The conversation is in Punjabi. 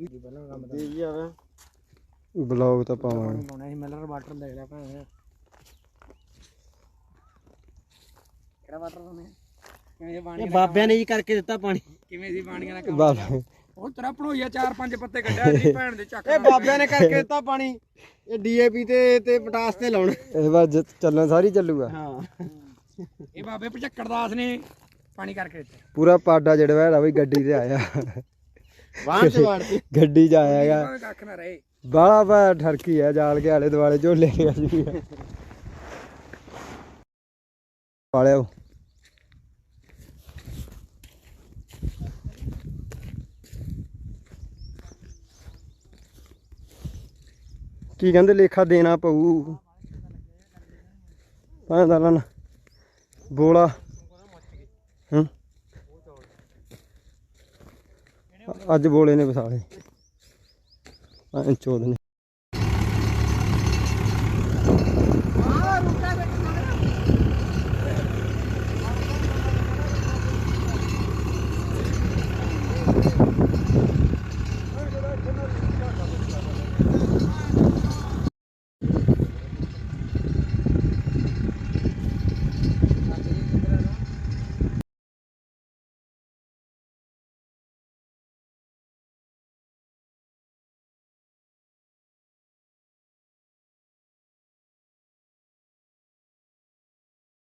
ਪਹਿਲਾਂ ਕੰਮ ਦਾ ਦੇ ਜਾਵੇ ਬਲੌਗ ਤਾਂ ਪਾਵਾਂਗੇ। ਪਾਣੀ ਪਾਉਣਾ ਸੀ ਮਿਲਰ ਵਾਟਰ ਦੇਖ ਲੈ ਭੈਣ। ਕਿਹੜਾ ਵਾਟਰ ਪਾਉਣਾ ਕਿਵੇਂ ਇਹ ਪਾਣੀ ਇਹ ਬਾਬਿਆਂ ਨੇ ਜੀ ਕਰਕੇ ਦਿੱਤਾ ਪਾਣੀ। ਕਿਵੇਂ ਸੀ ਪਾਣੀਆਂ ਦਾ ਕੰਮ? ਬਾਬਾ। ਉਹ ਤੇਰਾ ਭਣੋਈਆ ਚਾਰ ਪੰਜ ਪੱਤੇ ਕੱਢਿਆ ਜੀ ਭੈਣ ਦੇ ਚੱਕ ਇਹ ਬਾਬਿਆਂ ਨੇ ਕਰਕੇ ਦਿੱਤਾ ਪਾਣੀ। ਇਹ ਡੀਏਪੀ ਤੇ ਤੇ ਪਟਾਸ ਤੇ ਲਾਉਣਾ। ਇਹ ਵਾਰ ਚੱਲਣ ਸਾਰੀ ਚੱਲੂਗਾ। ਹਾਂ। ਇਹ ਬਾਬੇ ਭਜੱਕੜ ਦਾਸ ਨੇ ਪਾਣੀ ਕਰਕੇ ਦਿੱਤਾ। ਪੂਰਾ ਪਾਡਾ ਜਿਹੜਾ ਹੈਗਾ ਬਈ ਗੱਡੀ ਤੇ ਆਇਆ। ਬਾਹਰ ਚ ਵਾੜਤੀ ਗੱਡੀ 'ਚ ਆਇਆਗਾ ਕੱਖ ਨਾ ਰਹੇ। ਬਾਲਾ ਬਾ ਠਰਕੀ ਆ ਜਾਲ ਕੇ ਆਲੇ ਦੁਆਲੇ ਝੋਲੇ ਗਿਆ ਸੀ ਵਾਲਿਓ। ਕੀ ਕਹਿੰਦੇ ਲੇਖਾ ਦੇਣਾ ਪਊ। ਹਾਂ ਦਲਨ ਬੋਲਾ। ਹੂੰ। ਅੱਜ ਬੋਲੇ ਨੇ ਵਿਸਾਲੇ। ਐਂ ਚੋਦ ਨੇ।